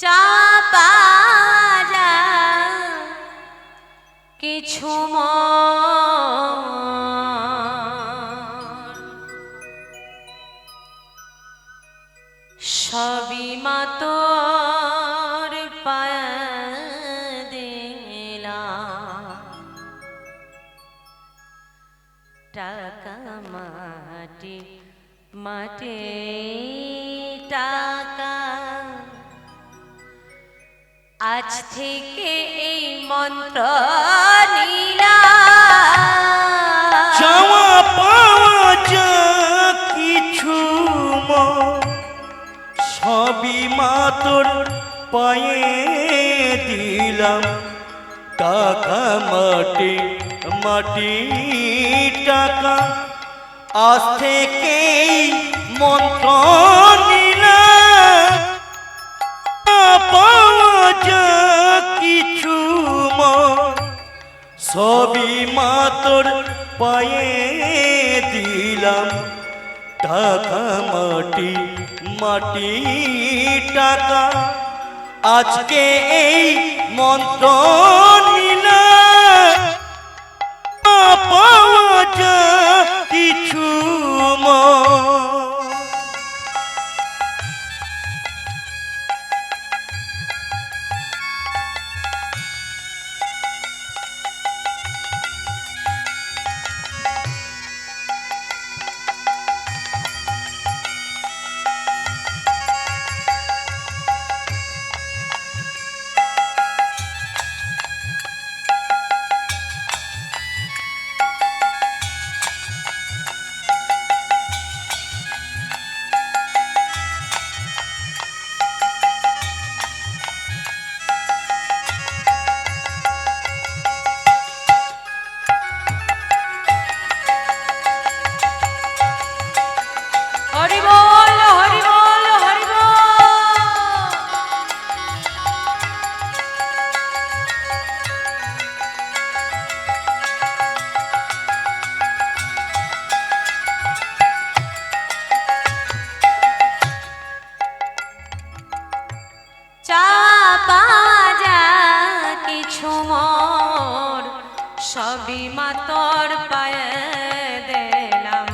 চাপা কিছু সবই মাতর টাকা মাটি মাটি টাকা আজ থেকে এই মন্ত্র মন, মাতর পায়ে দিলাম। টাকা মাটি মাটি টাকা আজ থেকেই মন্ত্র পায়ে দিলাম। টাকা মাটি মাটি টাকা। আজকে এই মন্ত্র নিলাম কিছু। পায়ে দিলাম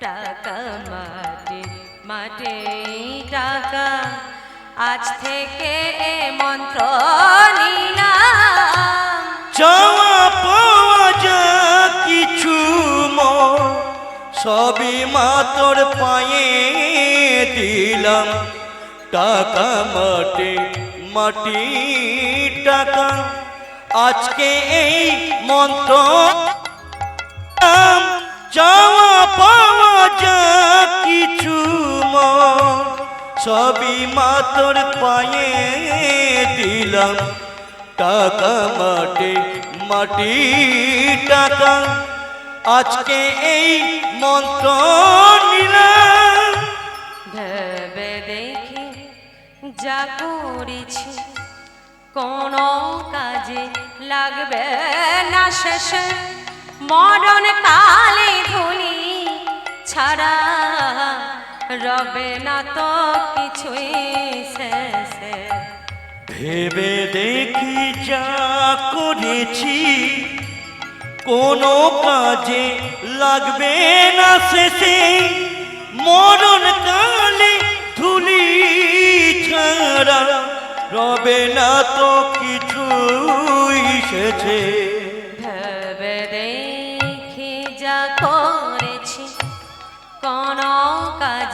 টাকা মাটি মাটি টাকা। আজ থেকে এ মন্ত্র নিলাম। কিছু সবই মাতর পায়ে দিলাম। টাকা মাটি মাটি টাকা, আজকে এই মন্ত্র সবই মাতর পায়ে দিলাম। টাকা মাটি মাটি, টাকা। আজকে এই মন্ত্র নিলাম। ভেবে দেখি যা করেছি, কোনো কাজে লাগবে না শেষে। মরণ কালে ধুলি ছাড়া রবে না তো কিছুই শেষে। ভেবে দেখি যা করেছি, কোনো কাজে লাগবে না শেষে। মরণ কালে ধুলি ছাড়া রবে না তো কিছুই শেষে।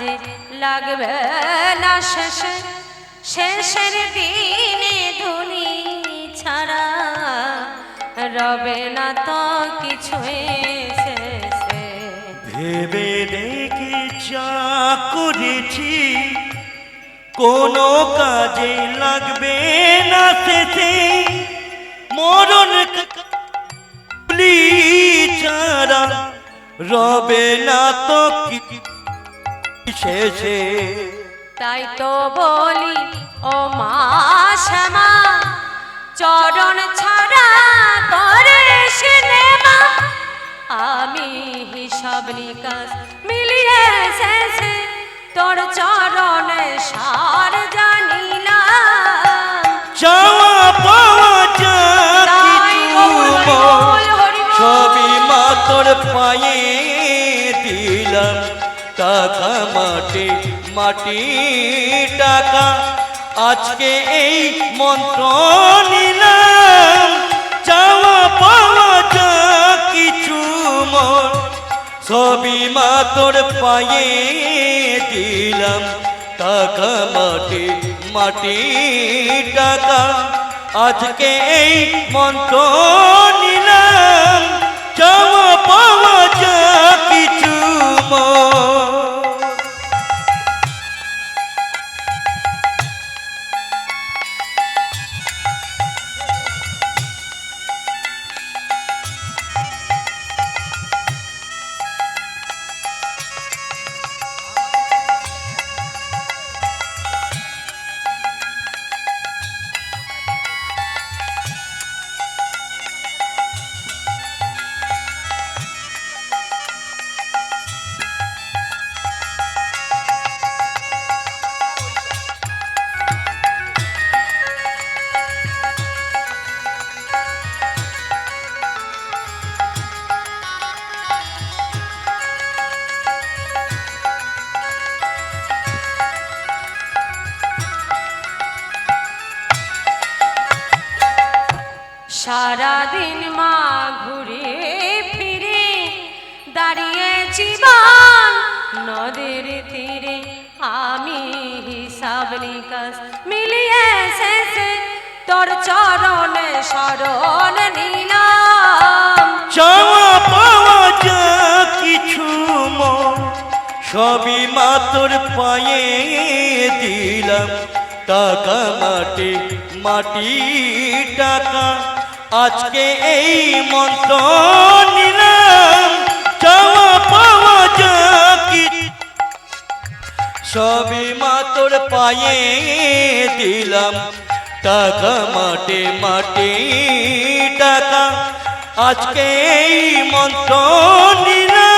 কাজে লাগবে না শেষে। শেষের দিনে ধুলি ছাড়া রবে না তো শেষে। ভেবে দেখি যা করেছি কোনো কাজে লাগবে না শেষে। মরণ ছাড়া রবে না তো শেষে তাই তো বলি ও মা শ্যামা চরণ ছাড়া করে সিনেমা আমি হিসাব নিকাশ মিলিয়ে শেষে তোর চরণ সার জানি না চাওয়া পাওয়া ছবি মা তোর পায়ে দিলাম। টাকা মাটি মাটি টাকা। আজকে এই মন্ত্র নিলাম, চাওয়া পাওয়া যা কিছু মন সবই মা তোর পায়ে দিলাম, টাকা, মাটি মাটি টাকা। আজকে এই মন্ত্র নিলাম, চাওয়া পাওয়া যা কিছু মন সারাদিন মা ঘুরে ফিরে দাঁড়িয়ে জীবন নদীর তীরে। আমি হিসাব নিকাশ মিলিয়ে শেষে তোর চরণে শরণ নিলাম। চাওয়া পাওয়া যা কিছু সবই মা তোর পায়ে দিলাম। টাকা, মাটি মাটি, টাকা। আজকে এই মন্ত্র নিলাম চাওয়া পাওয়া যা কি সবই মাতর পায়ে দিলাম, টাকা মাটি মাটি টাকা। আজকে এই মন্ত্র নিলাম।